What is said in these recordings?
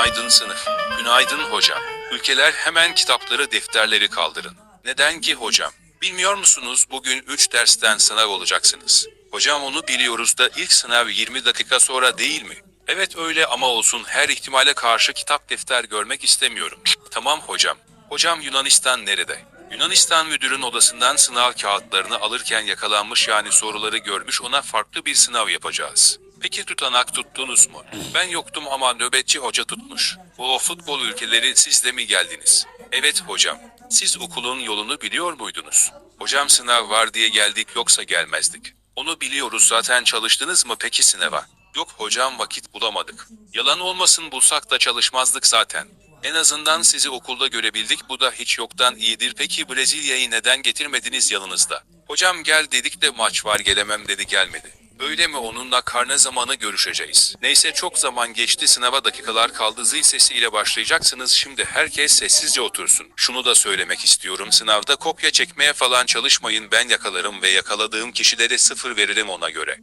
Günaydın sınıf. Günaydın hocam. Ülkeler hemen kitapları defterleri kaldırın. Neden ki hocam? Bilmiyor musunuz bugün 3 dersten sınav olacaksınız. Hocam onu biliyoruz da ilk sınav 20 dakika sonra değil mi? Evet öyle ama olsun her ihtimale karşı kitap defter görmek istemiyorum. Tamam hocam. Hocam Yunanistan nerede? Yunanistan müdürün odasından sınav kağıtlarını alırken yakalanmış yani soruları görmüş ona farklı bir sınav yapacağız. Peki tutanak tuttunuz mu? Ben yoktum ama nöbetçi hoca tutmuş. O futbol ülkeleri siz de mi geldiniz? Evet hocam. Siz okulun yolunu biliyor muydunuz? Hocam sınav var diye geldik yoksa gelmezdik. Onu biliyoruz zaten çalıştınız mı peki sınava? Yok hocam vakit bulamadık. Yalan olmasın bulsak da çalışmazdık zaten. En azından sizi okulda görebildik bu da hiç yoktan iyidir. Peki Brezilya'yı neden getirmediniz yanınızda? Hocam gel dedik de maç var gelemem dedi gelmedi. Öyle mi onunla karne zamanı görüşeceğiz. Neyse çok zaman geçti sınava dakikalar kaldı zil sesiyle başlayacaksınız şimdi herkes sessizce otursun. Şunu da söylemek istiyorum sınavda kopya çekmeye falan çalışmayın ben yakalarım ve yakaladığım kişilere sıfır veririm ona göre.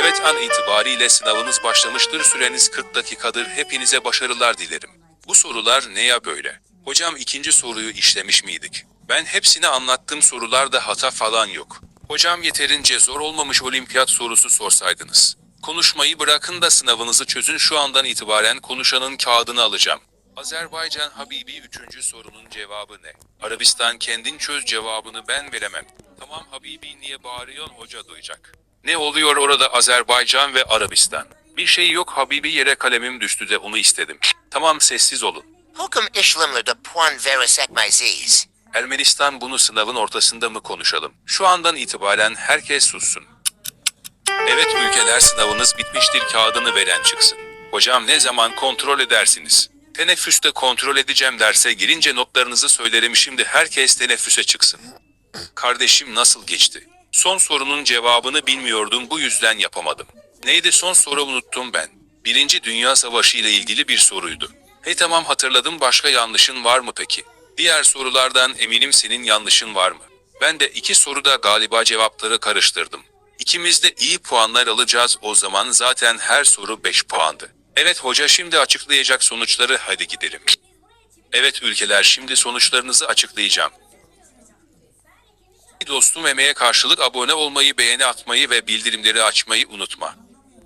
Evet an itibariyle sınavınız başlamıştır süreniz 40 dakikadır hepinize başarılar dilerim. Bu sorular ne ya böyle? Hocam ikinci soruyu işlemiş miydik? Ben hepsini anlattım sorularda hata falan yok. Hocam yeterince zor olmamış olimpiyat sorusu sorsaydınız. Konuşmayı bırakın da sınavınızı çözün şu andan itibaren konuşanın kağıdını alacağım. Azerbaycan Habibi üçüncü sorunun cevabı ne? Arabistan kendin çöz cevabını ben veremem. Tamam Habibi niye bağırıyorsun hoca duyacak. Ne oluyor orada Azerbaycan ve Arabistan? Bir şey yok Habibi yere kalemim düştü de onu istedim. Tamam sessiz olun. Hukum işlemlerde puan verirsek meziz. Ermenistan bunu sınavın ortasında mı konuşalım? Şu andan itibaren herkes sussun. Evet ülkeler sınavınız bitmiştir kağıdını veren çıksın. Hocam ne zaman kontrol edersiniz? Teneffüste kontrol edeceğim derse girince notlarınızı söylerim şimdi herkes teneffüse çıksın. Kardeşim nasıl geçti? Son sorunun cevabını bilmiyordum bu yüzden yapamadım. Neydi son soru unuttum ben. Birinci Dünya Savaşı ile ilgili bir soruydu. Hey tamam hatırladım başka yanlışın var mı peki? Diğer sorulardan eminim senin yanlışın var mı? Ben de iki soruda galiba cevapları karıştırdım. İkimiz de iyi puanlar alacağız o zaman zaten her soru 5 puandı. Evet hoca şimdi açıklayacak sonuçları hadi gidelim. Evet ülkeler şimdi sonuçlarınızı açıklayacağım. Dostum emeğe karşılık abone olmayı, beğeni atmayı ve bildirimleri açmayı unutma.